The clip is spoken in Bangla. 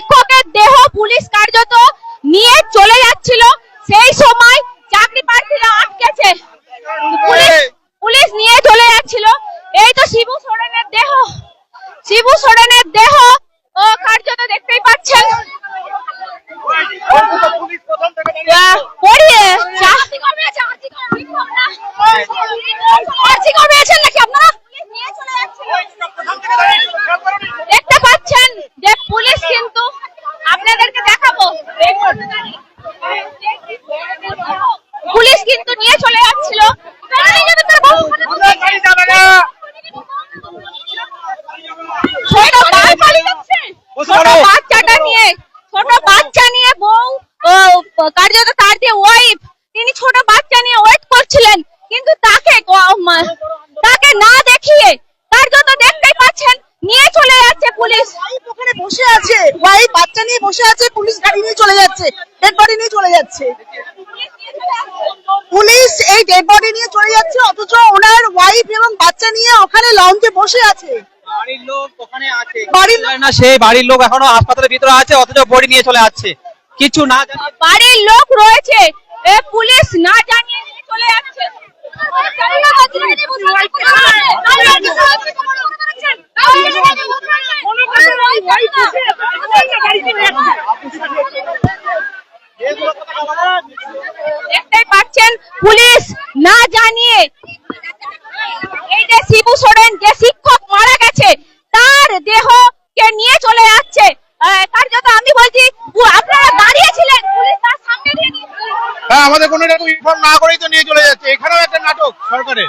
শিক্ষকের দেহ পুলিশ কার্যত নিয়ে চলে যাচ্ছিল। সেই সময় চাকরি প্রার্থীরা আটকেছে। পুলিশ নিয়ে চলে যাচ্ছিল। এই তো শিবু সোরেনের দেহ। শিবু সোরেনের দেহ, ও কার্যত দেখতেই পাচ্ছেন। আপনারা দেখতে পাচ্ছেন যে পুলিশ কিন্তু আপনাদেরকে দেখাবো। পুলিশ কিন্তু নিয়ে চলে যাচ্ছিল ছোট বাল পালিয়ে যাচ্ছে। ছোট বাচ্চাটা নিয়ে ছোট বাচ্চা নিয়ে বউ ও, কার্যত তার যে ওয়াইফ তিনি ছোট বাচ্চা নিয়ে ওয়েট করছিলেন কিন্তু তাকে গ- মা- তাকে না দেখিয়ে কার্যত দেখতেই পাচ্ছেন নিয়ে চলে যাচ্ছে পুলিশ ওয়াইফ ওখানে বসে আছে ওয়াইফ বাচ্চা নিয়ে বসে আছে পুলিশ গাড়ি নিয়ে চলে যাচ্ছে ডেড বডি নিয়ে চলে যাচ্ছে পুলিশ এই ডেড বডি নিয়ে চলে যাচ্ছে অথচ ওনার ওয়াইফ এবং বাচ্চা নিয়ে ওখানে লঞ্চে বসে আছে বাড়ির লোক ওখানে আছে বাড়ির না সেই বাড়ির লোক এখনও হাসপাতালের ভিতরে আছে অথচ বডি নিয়ে চলে যাচ্ছে কিছু না বাড়ির লোক রয়েছে এ পুলিশ না জানিয়ে চলে যাচ্ছে পাচ্ছেন পুলিশ না জানিয়ে এই যে শিবু সোরেন যে শিক্ষক মারা গেছে তার দেহকে নিয়ে চলে যাচ্ছে। কার্যত আমি বলছি আপনারা দাঁড়িয়েছিলেন পুলিশ তার সামনে। হ্যাঁ আমাদের কোনো রকম ইনফর্ম না করেই তো নিয়ে চলে যাচ্ছে। এখানেও একটা নাটক সরকারের।